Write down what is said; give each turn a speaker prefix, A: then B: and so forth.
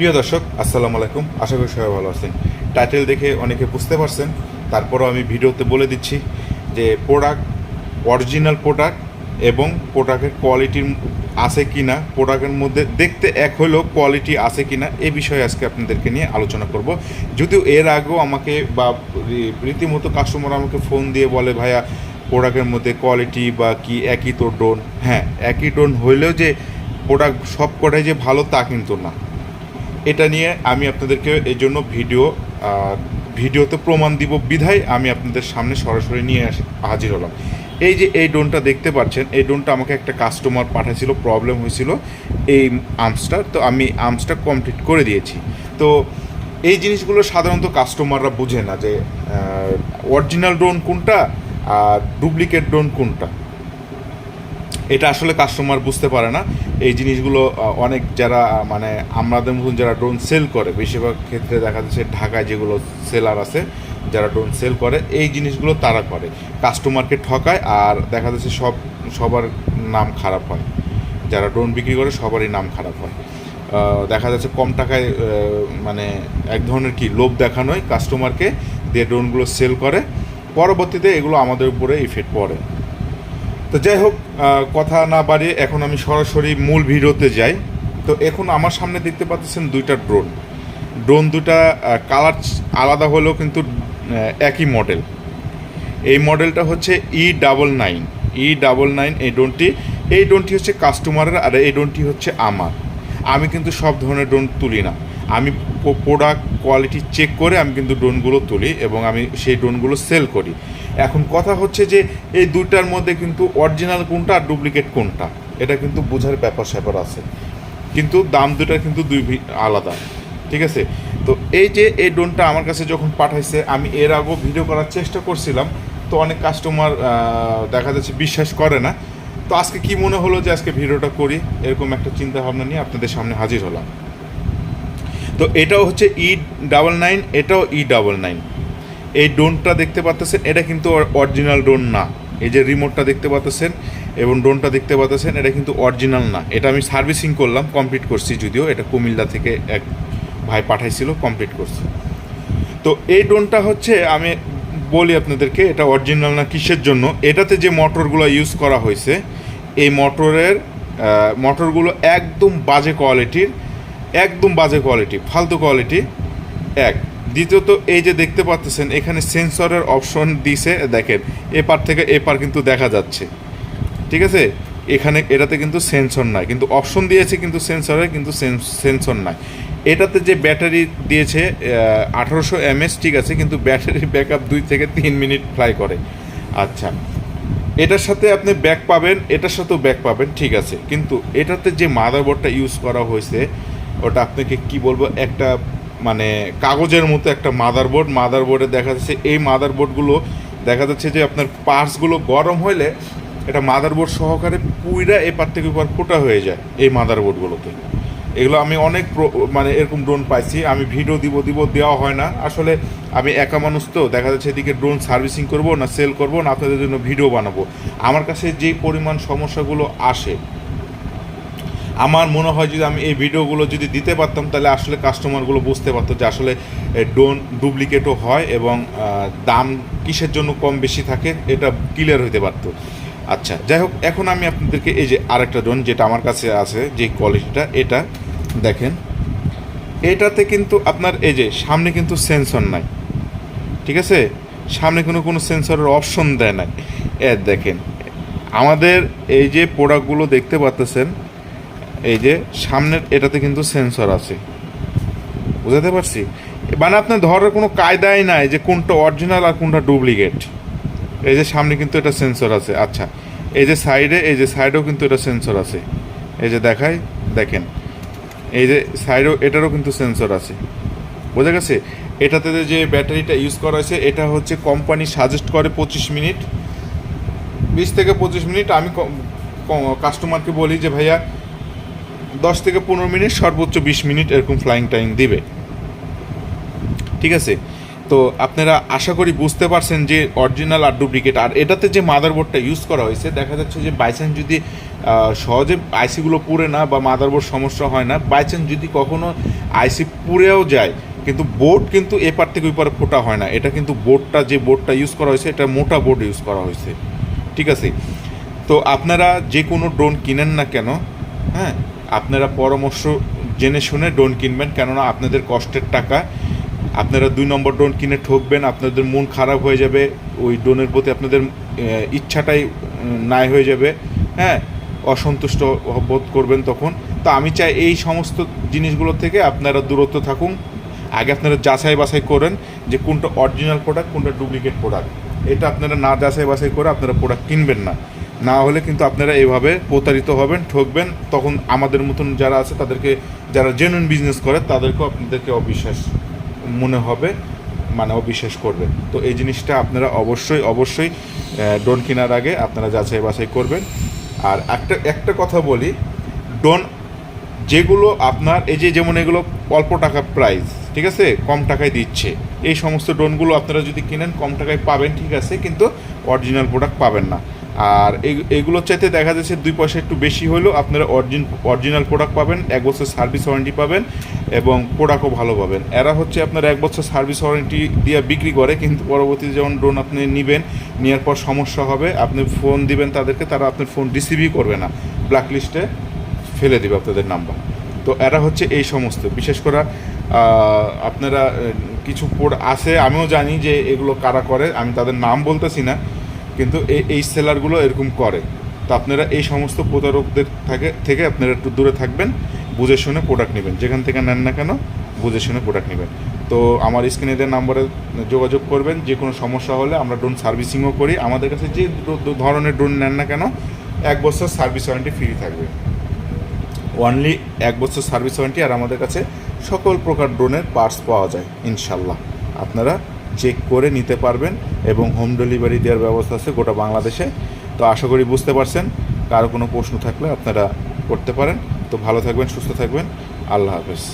A: প্রিয় দর্শক, আসসালামু আলাইকুম। আশা করি সবাই ভালো আছেন। টাইটেল দেখে অনেকে বুঝতে পারছেন। তারপরও আমি ভিডিওতে বলে দিচ্ছি যে প্রোডাক্ট অরিজিনাল প্রোডাক্ট এবং প্রোডাক্টের কোয়ালিটির আছে কি না প্রোডাক্টের মধ্যে দেখতে এক হলেও কোয়ালিটি আছে কি না এ বিষয়ে আজকে আপনাদেরকে নিয়ে আলোচনা করব। যদিও এর আগেও আমাকে বা রীতিমতো কাস্টমার আমাকে ফোন দিয়ে বলে, ভাইয়া প্রোডাক্টের মধ্যে কোয়ালিটি বা কি, একই তো ডোন হ্যাঁ একই ডোন হইলেও যে প্রোডাক্ট সব কটাই যে ভালো তা কিন্তু না। এটা নিয়ে আমি আপনাদেরকে এই জন্য ভিডিও ভিডিওতে প্রমাণ দিব বিধায় আমি আপনাদের সামনে সরাসরি নিয়ে আসি, হাজির হলাম। এই যে এই ডোনটা দেখতে পাচ্ছেন, এই ডোনটা আমাকে একটা কাস্টমার পাঠাইছিল প্রবলেম হয়েছিল এই আর্মসটা তো আমি আর্মসটা কমপ্লিট করে দিয়েছি। তো এই জিনিসগুলো সাধারণত কাস্টমাররা বুঝে না যে অরিজিনাল ড্রোন কোনটা, আর ডুপ্লিকেট ড্রোন কোনটা। এটা আসলে কাস্টমার বুঝতে পারে না। এই জিনিসগুলো অনেক যারা মানে আমাদের মতন যারা ড্রোন সেল করে, বেশিরভাগ ক্ষেত্রে দেখা যাচ্ছে ঢাকায় যেগুলো সেলার আছে, যারা ড্রোন সেল করে, এই জিনিসগুলো তারা করে। কাস্টমারকে ঠকায় আর দেখা যাচ্ছে সব, সবার নাম খারাপ হয়। যারা ড্রোন বিক্রি করে, সবারই নাম খারাপ হয়। দেখা যাচ্ছে কম টাকায় মানে এক ধরনের কি লোভ দেখানোয় কাস্টমারকে দিয়ে ড্রোনগুলো সেল করে। পরবর্তীতে এগুলো আমাদের উপরে ইফেক্ট পড়ে। তো যাই হোক কথা না বাড়িয়ে এখন আমি সরাসরি মূল ভিডিওতে যাই। তো এখন আমার সামনে দেখতে পাচ্ছেন দুইটা ড্রোন। ড্রোন দুটা কালার আলাদা হলেও কিন্তু একই মডেল। এই মডেলটা হচ্ছে E double nine E double nine এই ড্রোনটি এই ড্রোনটি হচ্ছে কাস্টমারের আর এই ড্রোনটি হচ্ছে আমার। আমি কিন্তু সব ধরনের ড্রোন তুলি না। আমি প্রোডাক্ট কোয়ালিটি চেক করে আমি কিন্তু ড্রোনগুলো তুলি এবং আমি সেই ড্রোনগুলো সেল করি। এখন কথা হচ্ছে যে এই দুইটার মধ্যে কিন্তু অরিজিনাল কোনটা আর ডুপ্লিকেট কোনটা, এটা কিন্তু বোঝার ব্যাপার স্যাপার আছে। কিন্তু দাম দুটা কিন্তু দুই আলাদা, ঠিক আছে? তো এই যে এই ড্রোনটা আমার কাছে যখন পাঠাইছে, আমি এর আগেও ভিডিও করার চেষ্টা করছিলাম, তো অনেক কাস্টমার দেখা যাচ্ছে বিশ্বাস করে না। তো আজকে কি মনে হলো যে আজকে ভিডিওটা করি? এরকম একটা চিন্তা ভাবনা নিয়ে আপনাদের সামনে হাজির হলাম। তো এটাও হচ্ছে ই ডাবল নাইন এটাও ই ডাবল নাইন এই ড্রোনটা দেখতে পাচ্ছেন এটা কিন্তু অরিজিনাল ড্রোন না। এই যে রিমোটটা দেখতে পাচ্ছেন এবং ড্রোনটা দেখতে পাচ্ছেন এটা কিন্তু অরিজিনাল না। এটা আমি সার্ভিসিং করলাম কমপ্লিট করছি যদিও। এটা কুমিল্লা থেকে এক ভাই পাঠাইছিল কমপ্লিট করছি। তো এই ড্রোনটা হচ্ছে, আমি বলি আপনাদেরকে, এটা অরিজিনাল না কিসের জন্য? এটাতে যে মোটরগুলো ইউজ করা হয়েছে, এই মোটরের মোটরগুলো একদম বাজে কোয়ালিটির একদম বাজে কোয়ালিটি ফালতু কোয়ালিটি এক। দ্বিতীয়ত, এই যে দেখতে পাচ্ছেন, এখানে সেন্সরের অপশন দিছে, দেখেন, এপার থেকে এপার কিন্তু দেখা যাচ্ছে। ঠিক আছে? এখানে, এটাতে কিন্তু সেন্সর নাই। কিন্তু অপশন দিয়েছে কিন্তু সেন্সরে কিন্তু সেন্সর নাই। এটাতে যে ব্যাটারি দিয়েছে আঠারোশো এমএস ঠিক আছে, কিন্তু ব্যাটারি ব্যাকআপ দুই থেকে তিন মিনিট ফ্লাই করে। আচ্ছা। এটার সাথে আপনি ব্যাক পাবেন, এটার সাথেও ব্যাক পাবেন, ঠিক আছে। কিন্তু এটাতে যে মাদারবোর্ডটা ইউজ করা হয়েছে ওটা আপনাকে কি বলব, একটা মানে কাগজের মতো একটা মাদারবোর্ড মাদারবোর্ডে দেখা যাচ্ছে, এই মাদারবোর্ডগুলো দেখা যাচ্ছে যে আপনার পার্টসগুলো গরম হইলে এটা মাদারবোর্ড সহকারে পুইরা এপার থেকে ওপার ফোটা হয়ে যায়, এই মাদারবোর্ডগুলোতে এগুলো আমি অনেক মানে এরকম ড্রোন পাইছি, আমি ভিডিও দিব দিব দেওয়া হয় না। আসলে আমি একা মানুষ তো, দেখা যাচ্ছে এদিকে ড্রোন সার্ভিসিং করব না সেল করব না আপনাদের জন্য ভিডিও বানাবো। আমার কাছে যে পরিমাণ সমস্যাগুলো আসে আমার মনে হয় যদি আমি এই ভিডিওগুলো যদি দিতে পারতাম, তাহলে আসলে কাস্টমারগুলো বুঝতে পারতো যে আসলে ডোন ডুপ্লিকেটও হয় এবং দাম কিসের জন্য কম বেশি থাকে, এটা ক্লিয়ার হতে পারতো। আচ্ছা যাই হোক, এখন আমি আপনাদেরকে এই যে আরেকটা ডোন যেটা আমার কাছে আছে, যে কোয়ালিটিটা এটা দেখেন। এটাতে কিন্তু আপনার এই যে সামনে কিন্তু সেন্সর নাই, ঠিক আছে? সামনে কোনো কোনো সেন্সরের অপশন দেয় নাই। এ, দেখেন, আমাদের এই যে প্রোডাক্টগুলো দেখতে পাচ্তেছেন এই যে সামনের এটাতে কিন্তু সেন্সর আছে। বুঝাতে পারছি? মানে আপনার ধরার কোনো কায়দাই নাই যে কোনটা অরিজিনাল আর কোনটা ডুপ্লিকেট এই যে সামনে কিন্তু এটা সেন্সর আছে। আচ্ছা এই যে সাইডে এই যে সাইডেও কিন্তু এটা সেন্সর আছে। এই যে দেখাই, দেখেন। এই যে সাইডেও এটারও কিন্তু সেন্সর আছে। বোঝা গেছে? এটাতে যে ব্যাটারিটা ইউজ করা হয়েছে, এটা হচ্ছে কোম্পানি সাজেস্ট করে পঁচিশ মিনিট। বিশ থেকে পঁচিশ মিনিট আমি কাস্টমারকে বলি যে, ভাইয়া দশ থেকে পনেরো মিনিট, সর্বোচ্চ বিশ মিনিট এরকম ফ্লাইং টাইম দিবে। ঠিক আছে? তো আপনারা আশা করি বুঝতে পারছেন যে অরিজিনাল আর ডুপ্লিকেট আর এটাতে যে মাদারবোর্ডটা ইউজ করা হয়েছে, দেখা যাচ্ছে যে বাইচান্স যদি সহজে আইসিগুলো পুড়ে না বা মাদারবোর্ড সমস্যা হয় না বাইচান্স যদি কখনো আইসি পুড়েও যায়, কিন্তু বোর্ড কিন্তু এপার থেকে ওইপারে ফোটা হয় না। এটা কিন্তু বোর্ডটা যে বোর্ডটা ইউজ করা হয়েছে, এটা মোটা বোর্ড ইউজ করা হয়েছে। ঠিক আছে? তো আপনারা যে কোনো ড্রোন কিনেন না কেন হ্যাঁ আপনারা পরামর্শ জেনে শুনে ড্রোন কিনবেন, কেননা আপনাদের কষ্টের টাকা। আপনারা দুই নম্বর ড্রোন কিনে ঠকবেন, আপনাদের মন খারাপ হয়ে যাবে, ওই ড্রোনের প্রতি আপনাদের ইচ্ছাটাই নাই হয়ে যাবে হ্যাঁ? অসন্তুষ্ট বোধ করবেন তখন। তো আমি চাই এই সমস্ত জিনিসগুলো থেকে আপনারা দূরত্ব থাকুন। আগে আপনারা যাচাই বাছাই করেন যে কোনটা অরিজিনাল প্রোডাক্ট কোনটা ডুপ্লিকেট প্রোডাক্ট এটা আপনারা না যাচাই বাছাই করে আপনারা প্রোডাক্ট কিনবেন না। না হলে কিন্তু আপনারা এভাবে প্রতারিত হবেন, ঠকবেন। তখন আমাদের মতন যারা আছে, তাদেরকে, যারা জেনুইন বিজনেস করে, তাদেরকেও আপনাদেরকে অবিশ্বাস মনে হবে মানে অবিশ্বাস করবে। তো এই জিনিসটা আপনারা অবশ্যই অবশ্যই ডোন কেনার আগে আপনারা যাচাই বাছাই করবেন। আর একটা একটা কথা বলি ডোন যেগুলো আপনার, এই যে যেমন এগুলো অল্প টাকা প্রাইস ঠিক আছে? কম টাকায় দিচ্ছে। এই সমস্ত ড্রোনগুলো আপনারা যদি কিনেন, কম টাকায় পাবেন, ঠিক আছে? কিন্তু অরিজিনাল প্রোডাক্ট পাবেন না। আর এগুলোর চাইতে দেখা যাচ্ছে দুই পয়সা একটু বেশি হলেও আপনারা অরিজিন অরিজিনাল প্রোডাক্ট পাবেন, এক বছর সার্ভিস ওয়ারেন্টি পাবেন এবং প্রোডাক্টও ভালো পাবেন। এরা হচ্ছে আপনার এক বছর সার্ভিস ওয়ারেন্টি দিয়ে বিক্রি করে, কিন্তু পরবর্তীতে যখন ড্রোন আপনি নেবেন, নেওয়ার পর সমস্যা হবে, আপনি ফোন দিবেন তাদেরকে, তারা আপনার ফোন রিসিভই করবে না। ব্ল্যাক লিস্টে ফেলে দেবে আপনাদের নাম্বার তো এরা হচ্ছে এই সমস্ত। বিশেষ করে আপনারা কিছু পোড আছে, আমিও জানি যে এগুলো কারা করে, আমি তাদের নাম বলতেছি না। কিন্তু এই সেলারগুলো এরকম করে। তো আপনারা এই সমস্ত প্রতারকদের থাকে থেকে আপনারা একটু দূরে থাকবেন, বুঝে শুনে প্রোডাক্ট নেবেন। যেখান থেকে নেন না কেন, বুঝে শুনে প্রোডাক্ট নেবেন। তো আমার স্ক্রিনে দেওয়া নাম্বারে যোগাযোগ করবেন, যে কোনো সমস্যা হলে আমরা ড্রোন সার্ভিসিংও করি। আমাদের কাছে যে ধরনের ড্রোন নেন না কেন, এক বছর সার্ভিস ওয়ারেন্টি ফ্রি থাকবে। অনলি এক বছর সার্ভিস ওয়ারেন্টি আর আমাদের কাছে সকল প্রকার ড্রোনের পার্টস পাওয়া যায়, ইনশাল্লাহ। আপনারা চেক করে নিতে পারবেন এবং হোম ডেলিভারি দেওয়ার ব্যবস্থা আছে গোটা বাংলাদেশে। তো আশা করি বুঝতে পারছেন, কারও কোনো প্রশ্ন থাকলে আপনারা করতে পারেন। তো ভালো থাকবেন, সুস্থ থাকবেন। আল্লাহ হাফেজ।